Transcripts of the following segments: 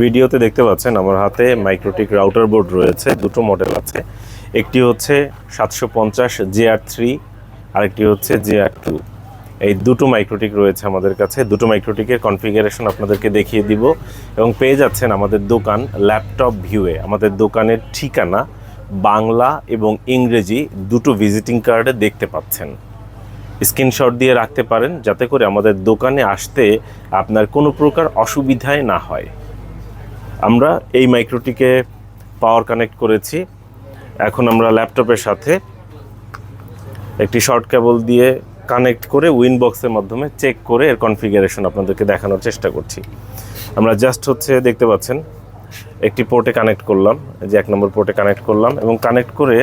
ভিডিওতে দেখতে পাচ্ছেন আমার হাতে মাইক্রোটিক রাউটার বোর্ড রয়েছে, দুটো মডেল আছে। একটি হচ্ছে সাতশো পঞ্চাশ জে আর থ্রি, আরেকটি হচ্ছে জে আর টু। এই দুটো মাইক্রোটিক রয়েছে আমাদের কাছে। দুটো মাইক্রোটিকের কনফিগারেশন আপনাদেরকে দেখিয়ে দিব। এবং পেয়ে যাচ্ছেন আমাদের দোকান ল্যাপটপ ভিউয়ে। আমাদের দোকানের ঠিকানা বাংলা এবং ইংরেজি দুটো ভিজিটিং কার্ডে দেখতে পাচ্ছেন। স্ক্রিনশট দিয়ে রাখতে পারেন যাতে করে আমাদের দোকানে আসতে আপনার কোনো প্রকার অসুবিধায় না হয়। আমরা এই মাইক্রোটিকে পাওয়ার কানেক্ট করেছি। এখন আমরা ল্যাপটপের সাথে একটি শর্ট কেবল দিয়ে কানেক্ট করে উইন বক্সের মাধ্যমে চেক করে এর কনফিগারেশন আপনাদেরকে দেখানোর চেষ্টা করছি। আমরা জাস্ট হচ্ছে দেখতে পাচ্ছেন, একটি পোর্টে কানেক্ট করলাম যে এক নম্বর পোর্টে কানেক্ট করলাম এবং কানেক্ট করে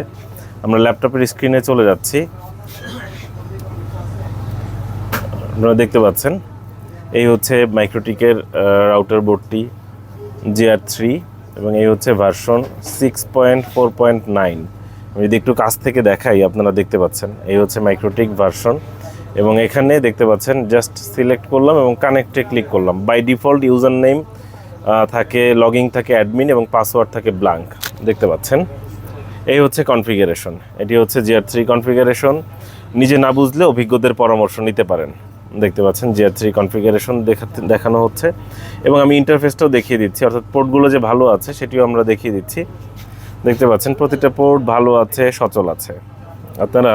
আমরা ল্যাপটপের স্ক্রিনে চলে যাচ্ছি। আপনারা দেখতে পাচ্ছেন, এই হচ্ছে মাইক্রোটিকের রাউটার বোর্ডটি জিআর থ্রি এবং এই হচ্ছে version six point four point nine আমি যদি একটু কাছ থেকে দেখাই, আপনারা দেখতে পাচ্ছেন, এই হচ্ছে মাইক্রোটিক ভার্সন এবং এখানে দেখতে পাচ্ছেন জাস্ট সিলেক্ট করলাম এবং কানেক্টে ক্লিক করলাম। বাই ডিফল্ট ইউজার নেম থাকে লগিং থাকে অ্যাডমিন এবং পাসওয়ার্ড থাকে ব্লাঙ্ক দেখতে পাচ্ছেন? এই হচ্ছে কনফিগারেশন এটি হচ্ছে জিআর থ্রি কনফিগারেশন নিজে না বুঝলে অভিজ্ঞদের পরামর্শ নিতে পারেন। দেখতে পাচ্ছেন জিআর থ্রি কনফিগারেশন দেখানো হচ্ছে। এবং আমি ইন্টারফেসটাও দেখিয়ে দিচ্ছি, অর্থাৎ পোর্টগুলো যে ভালো আছে, সেটিও আমরা দেখিয়ে দিচ্ছি। দেখতে পাচ্ছেন, প্রতিটা পোর্ট ভালো আছে, সচল আছে। আপনারা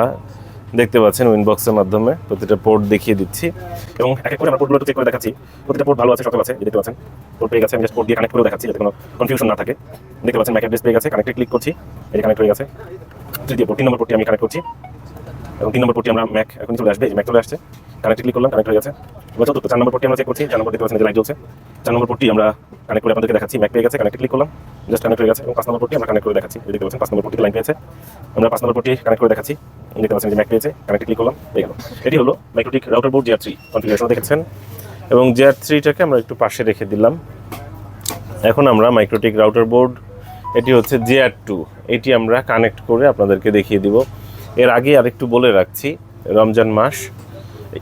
দেখতে পাচ্ছেন উইনবক্সের মাধ্যমে প্রতিটা পোর্ট দেখিয়ে দিচ্ছি। এবং পোর্টগুলো চেক করে দেখাচ্ছি। প্রতিটা পোর্ট ভালো আছে, সচল আছে দেখতে পাচ্ছেন পোর্ট পেয়ে গেছে, আমি পোর্ট দিয়ে কানেক্ট করে দেখাচ্ছি, যাতে কোনো কনফিউশন না থাকে। দেখতে পাচ্ছেন ম্যাক অ্যাড্রেস পেয়ে গেছে কানেক্টে ক্লিক করছি, এই কানেক্ট হয়ে গেছে। তৃতীয় পোর্ট তিন নম্বর পোর্টটি আমি কানেক্ট করছি। এবং তিন নম্বর পোর্টটি আমরা ম্যাক এখন চলে আসবে ম্যাক চলে আসছে। কানেক্ট ক্লিক করলাম কানেক্ট হয়ে গেছে। এবার চতুর্থ, চার নম্বর পোর্টটি আমরা চেক করছি। চার নম্বর দেখতে পাচ্ছেন যে লাইট জ্বলছে। চার নম্বর পোর্টটি আমরা কানেক্ট করে আপনাদেরকে দেখাচ্ছি। ম্যাক পেয়ে গেছে কানেক্ট ক্লিক করলাম। জাস্ট কানেক্ট হয়ে গেছে। এবং পাঁচ নম্বর পোর্টটি আমরা কানেক্ট করে দেখাচ্ছি। দেখতে পাচ্ছেন, পাঁচ নম্বর পোর্টটি লাইন পেয়েছে। আমরা পাঁচ নম্বর পোর্টটি কানেক্ট করে দেখাচ্ছি। দেখতে পাচ্ছেন যে ম্যাক পেয়েছে কানেক্ট ক্লিক করলাম পেয়ে গেল। এটি হলো MikroTik router board GR three configuration দেখেছেন। এবং জিআর থ্রিটাকে আমরা একটু পাশে রেখে দিলাম। এখন আমরা মাইক্রোটিক রাউটার বোর্ড এটি হচ্ছে জেআর টু এটি আমরা কানেক্ট করে আপনাদেরকে দেখিয়ে দিব। এর আগে আরেকটু বলে রাখছি, রমজান মাস।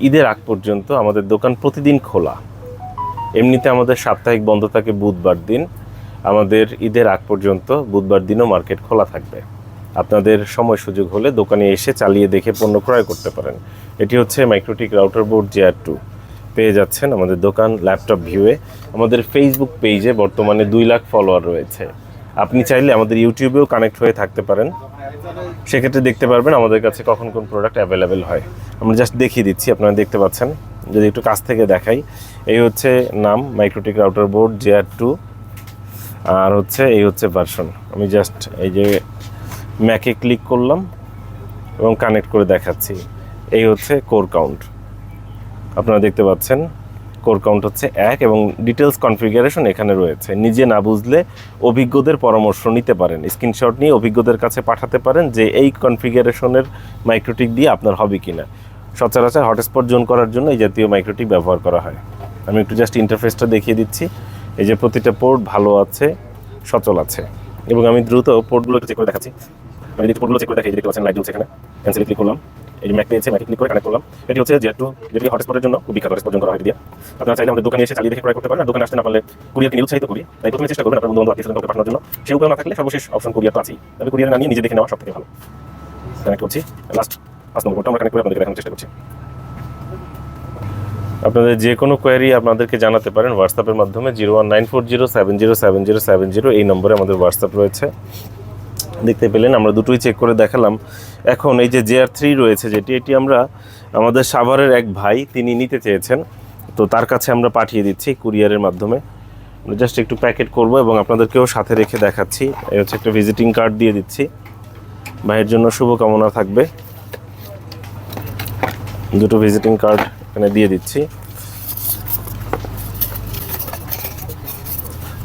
ঈদের আগ পর্যন্ত আমাদের দোকান প্রতিদিন খোলা। এমনিতে আমাদের সাপ্তাহিক বন্ধ থাকে বুধবার দিন। আমাদের ঈদের আগ পর্যন্ত বুধবার দিনও মার্কেট খোলা থাকবে। আপনাদের সময় সুযোগ হলে দোকানে এসে চালিয়ে দেখে পণ্য ক্রয় করতে পারেন। এটি হচ্ছে MikroTik router board JR two পেয়ে যাচ্ছেন আমাদের দোকান ল্যাপটপ ভিউয়ে আমাদের ফেসবুক পেজে বর্তমানে দুই লাখ ফলোয়ার রয়েছে। আপনি চাইলে আমাদের ইউটিউবেও কানেক্ট হয়ে থাকতে পারেন। সেক্ষেত্রে দেখতে পারবেন আমাদের কাছে কখন কোন প্রোডাক্ট অ্যাভেলেবেল হয়। আমরা জাস্ট দেখিয়ে দিচ্ছি, আপনারা দেখতে পাচ্ছেন। যদি একটু কাছ থেকে দেখাই, এই হচ্ছে নাম MikroTik router board JR two আর হচ্ছে এই হচ্ছে ভার্সন আমি জাস্ট এই যে ম্যাকে ক্লিক করলাম এবং কানেক্ট করে দেখাচ্ছি। এই হচ্ছে কোর কাউন্ট আপনারা দেখতে পাচ্ছেন কোর কাউন্ট হচ্ছে এক এবং ডিটেলস কনফিগারেশন এখানে রয়েছে। নিজে না বুঝলে অভিজ্ঞদের পরামর্শ নিতে পারেন। স্ক্রিনশট নিয়ে অভিজ্ঞদের কাছে পাঠাতে পারেন যে এই কনফিগারেশনের মাইক্রোটিক দিয়ে আপনার হবে কি না সচরাচর হটস্পট জোন করার জন্য এই জাতীয় মাইক্রোটিক ব্যবহার করা হয়। আমি একটু জাস্ট ইন্টারফেসটা দেখিয়ে দিচ্ছি। এই যে প্রতিটা পোর্ট ভালো আছে, সচল আছে এবং আমি দ্রুত পোর্টগুলো চেক করে দেখাচ্ছি। আমি যদি পোর্টগুলো চেক করে দেখি দেখতে পাচ্ছেন লাইট জ্বলছে এখানে। ক্যান্সেল ক্লিক করলাম। এই ম্যাক পেয়েছে ম্যাকে ক্লিক করে কানেক্ট করলাম, এটি হচ্ছে টু যেটি হটস্পটের জন্য খুব বিখ্যাত হটস্পট করা হয় দিয়ে আপনারা চাইলে আমাদের দোকানে এসে চালিয়ে দেখে ক্রয় করতে পারেন দোকানে আসতে না পারলে কুরিয়ারকে নিয়ে উৎসাহিত করি। তাই প্রথমে চেষ্টা করবেন আপনার বন্ধু আত্মীয় স্বজনকে পাঠানোর জন্য। সেই উপায় না থাকলে সর্বশেষ অপশন কুরিয়ার তো আছেই। তবে কুরিয়ার না নিয়ে নিজে দেখে নেওয়া সব থেকে ভালো। কানেক্ট করছি। লাস্ট পাঁচ নম্বরটা আমরা কানেক্ট করে আপনাদের চেষ্টা করছি। আপনাদের যে কোনো কোয়ারি আপনাদেরকে জানাতে পারেন হোয়াটসঅ্যাপের মাধ্যমে zero one nine four zero seven zero seven zero seven zero, এই নম্বরে আমাদের হোয়াটসঅ্যাপ রয়েছে। দেখতে পেলেন, আমরা দুটোই চেক করে দেখালাম। এখন এই যে জেআর থ্রি রয়েছে যেটি, এটি আমরা, আমাদের সাভারের এক ভাই, তিনি নিতে চেয়েছেন। তো তার কাছে আমরা পাঠিয়ে দিচ্ছি কুরিয়ারের মাধ্যমে। জাস্ট একটু প্যাকেট করব এবং আপনাদেরকেও সাথে রেখে দেখাচ্ছি। এই হচ্ছে একটা ভিজিটিং কার্ড দিয়ে দিচ্ছি। ভাইয়ের জন্য শুভকামনা থাকবে। দুটো ভিজিটিং কার্ড এখানে দিয়ে দিচ্ছি।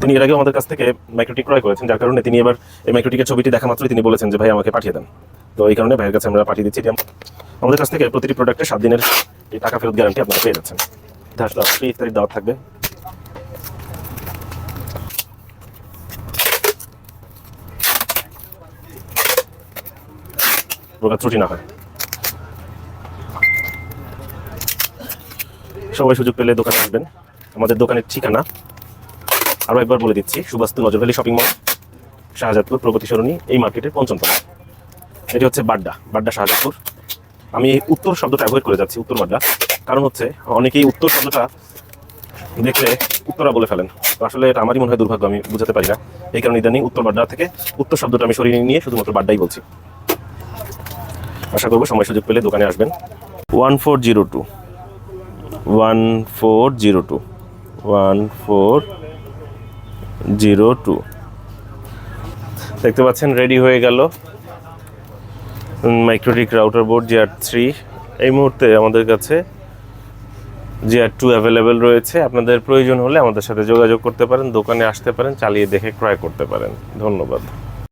তিনি এর আগে আমাদের কাছ থেকে মাইক্রোটিক ক্রয় করেছেন, যার কারণে তিনি এবার এই মাইক্রোটিকের ছবিটি দেখা মাত্রই তিনি বলেছেন যে, ভাই, আমাকে পাঠিয়ে দেন। তো এই কারণে ভাইয়ের কাছে আমরা পাঠিয়ে দিচ্ছি। আমাদের কাছ থেকে প্রতিটি প্রোডাক্টে সাত দিনের এই টাকা ফেরত গ্যারান্টি আপনারা পেয়ে যাচ্ছেন। দাওয়াত থাকবে। ত্রুটি না হয়। সবাই সুযোগ পেলে দোকানে আসবেন। আমাদের দোকানের ঠিকানা আরও একবার বলে দিচ্ছি, সুবাস্তু নজরভ্যালি শপিং মল শাহজাদপুর, প্রগতি সরণী, এই মার্কেটের পঞ্চম তলা। এটি হচ্ছে বাড্ডা বাড্ডা শাহজাদপুর। আমি এই উত্তর শব্দটা অ্যাভয়েড করে যাচ্ছি, উত্তর বাড্ডা। কারণ হচ্ছে, অনেকেই উত্তর শব্দটা দেখলে উত্তরা বলে ফেলেন। তো আসলে এটা আমারই মনে হয় দুর্ভাগ্য, আমি বুঝাতে পারি না। এই কারণে ইদানিং উত্তর বাড্ডা থেকে উত্তর শব্দটা আমি সরিয়ে নিয়ে শুধুমাত্র বাড্ডাই বলছি। আশা করব সময় সুযোগ পেলে দোকানে আসবেন। One four zero two. One four zero two. One four zero two. দেখতে পাচ্ছেন রেডি হয়ে গেল। MikroTik router board GR three এই মুহূর্তে আমাদের কাছে জিআর টু অ্যাভেলেবেল রয়েছে। আপনাদের প্রয়োজন হলে আমাদের সাথে যোগাযোগ করতে পারেন, দোকানে আসতে পারেন, চালিয়ে দেখে ক্রয় করতে পারেন। ধন্যবাদ।